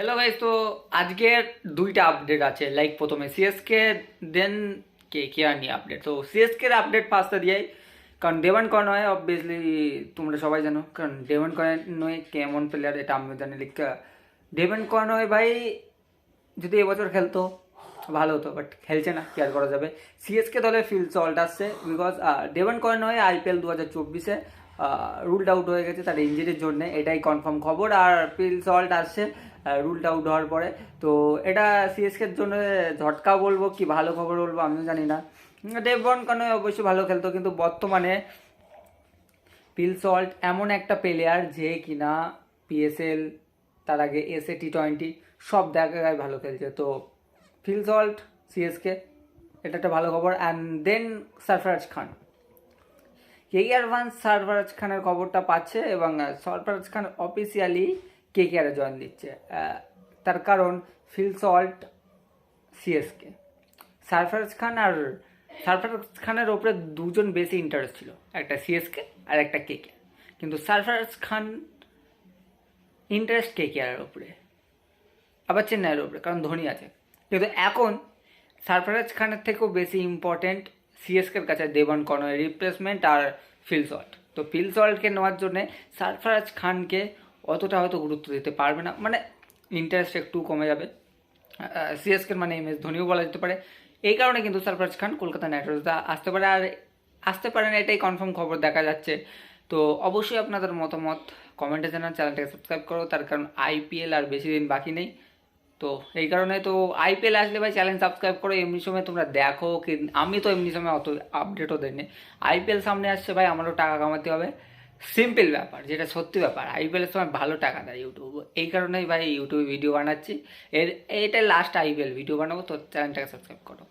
Hello guys তো আজকের দুইটা আপডেট আছে। লাইক প্রথমে সিএসকে দেন কে কে আর নিয়ে আপডেট তো সিএসকে আপডেট ফার্স্টে দিয়াই। কারণ ডেভান কনওয়ে অবভিয়াসলি তোমরা সবাই জানো। কারণ ডেভান কনওয়ে কেমন প্লেয়ার এটা আমিও জানি। লিখ ডেভান কনওয়ে ভাই, যদি এবছর খেলতো, ভালো হতো। বাট খেলছে না কেয়ার করা যাবে? সিএসকে দলে ফিল সল্ট আসছে। বিকজ ডেভন কয়েন হয়ে আইপিএল দু হাজার চব্বিশে রুলড আউট হয়ে গেছে। তার ইঞ্জুরির জন্য, এটাই কনফার্ম খবর। আর ফিল সল্ট আসছে রুলড আউট হওয়ার পরে। তো এটা সিএসকের জন্য ঝটকা বলব কি ভালো খবর বলব আমিও জানি না। ডেভন কয়েন অবশ্যই ভালো খেলতো, কিন্তু বর্তমানে পিল সল্ট এমন একটা প্লেয়ার যে কিনা পিএসএল তার আগে এসএ টি টোয়েন্টি সব জায়গায় ভালো খেলছে। তো ফিল সল্ট সিএসকে এটা একটা ভালো খবর। And then Sarfaraz Khan KKR one Sarfaraz খানের খবরটা পাচ্ছে এবং সারফরাজ খান অফিসিয়ালি কেকেআরে জয়েন দিচ্ছে? তার কারণ Phil Salt CSK Sarfaraz Khan আর সারফারাজ খানের ওপরে দুজন বেশি ইন্টারেস্ট ছিল, একটা সিএসকে আর একটা কে কে। কিন্তু সারফরাজ খান ইন্টারেস্ট কেকেআরের ওপরে আবার চেন্নাইয়ের ওপরে কারণ ধোনি আছে। কিন্তু এখন সারফরাজ খানের থেকেও বেশি ইম্পর্টেন্ট সিএসকের কাছে দেবন কনয়ের রিপ্লেসমেন্ট আর ফিল সল্ট তো ফিল সল্টকে নেওয়ার জন্যে সারফরাজ খানকে অতটা হয়তো গুরুত্ব দিতে পারবে না। মানে ইন্টারেস্ট একটু কমে যাবে। সিএসকের মানে এম এস ধোনিও বলা যেতে পারে। এই কারণে কিন্তু সরফরাজ খান কলকাতা নাইট রাইডার্সে আসতে পারে। আর আসতে পারে না, এটাই কনফার্ম খবর দেখা যাচ্ছে। তো অবশ্যই আপনাদের মতামত কমেন্টে জানান চ্যানেলটাকে সাবস্ক্রাইব করো। তার কারণ আইপিএল আর বেশি দিন বাকি নেই। তো এই কারণে তো আইপিএল আসলে ভাই চ্যানেল সাবস্ক্রাইব করো। এমনি সময় তোমরা দেখো। কি আমি তো এমনি সময় অত আপডেটও দেয়নি আইপিএল সামনে আসছে ভাই, আমারও টাকা কামাতে হবে। সিম্পল ব্যাপার, যেটা সত্যি ব্যাপার। আইপিএলের সময় ভালো টাকা দেয় ইউটিউব এই কারণেই ভাই ইউটিউবে ভিডিও বানাচ্ছি। এর, এটা লাস্ট আইপিএল ভিডিও বানাবো। তো চ্যানেলটাকে সাবস্ক্রাইব করো।